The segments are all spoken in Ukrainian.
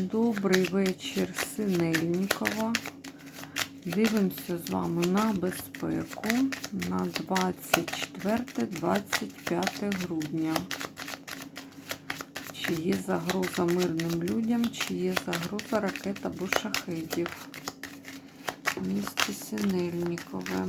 Добрий вечір, Синельникова. Дивимося з вами на безпеку на 24-25 грудня. Чи є загроза мирним людям, чи є загроза ракет або шахедів. В місті Синельникове.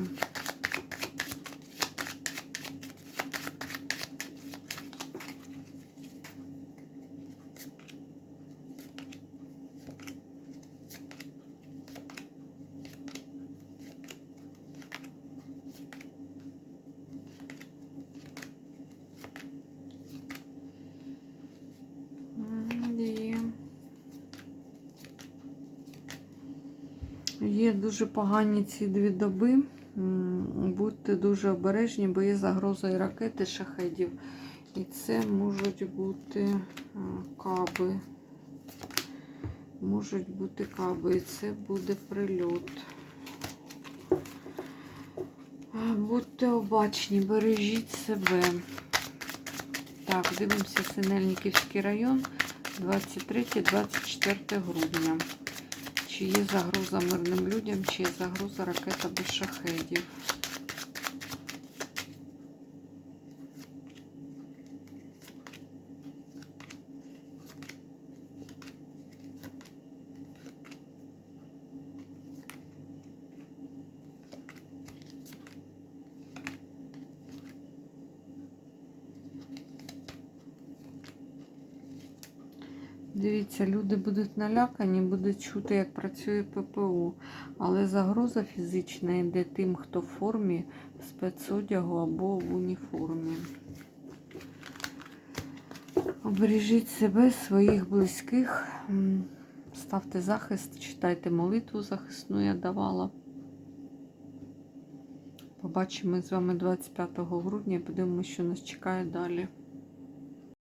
М, Є. Є дуже погані ці дві доби. Будьте дуже обережні, бо є загроза і ракети, шахедів. І це можуть бути каби. Можуть бути каби, і це буде прильот. Будьте обачні, бережіть себе. Так, дивимося Синельниківський район 23-24 грудня. Чи є загроза мирним людям, чи є загроза ракета без шахедів. Дивіться, люди будуть налякані, будуть чути, як працює ППО. Але загроза фізична йде тим, хто в формі спецодягу або в уніформі. Обережіть себе, своїх близьких. Ставте захист, читайте молитву захисну, я давала. Побачимо з вами 25 грудня і подивимося, що нас чекає далі.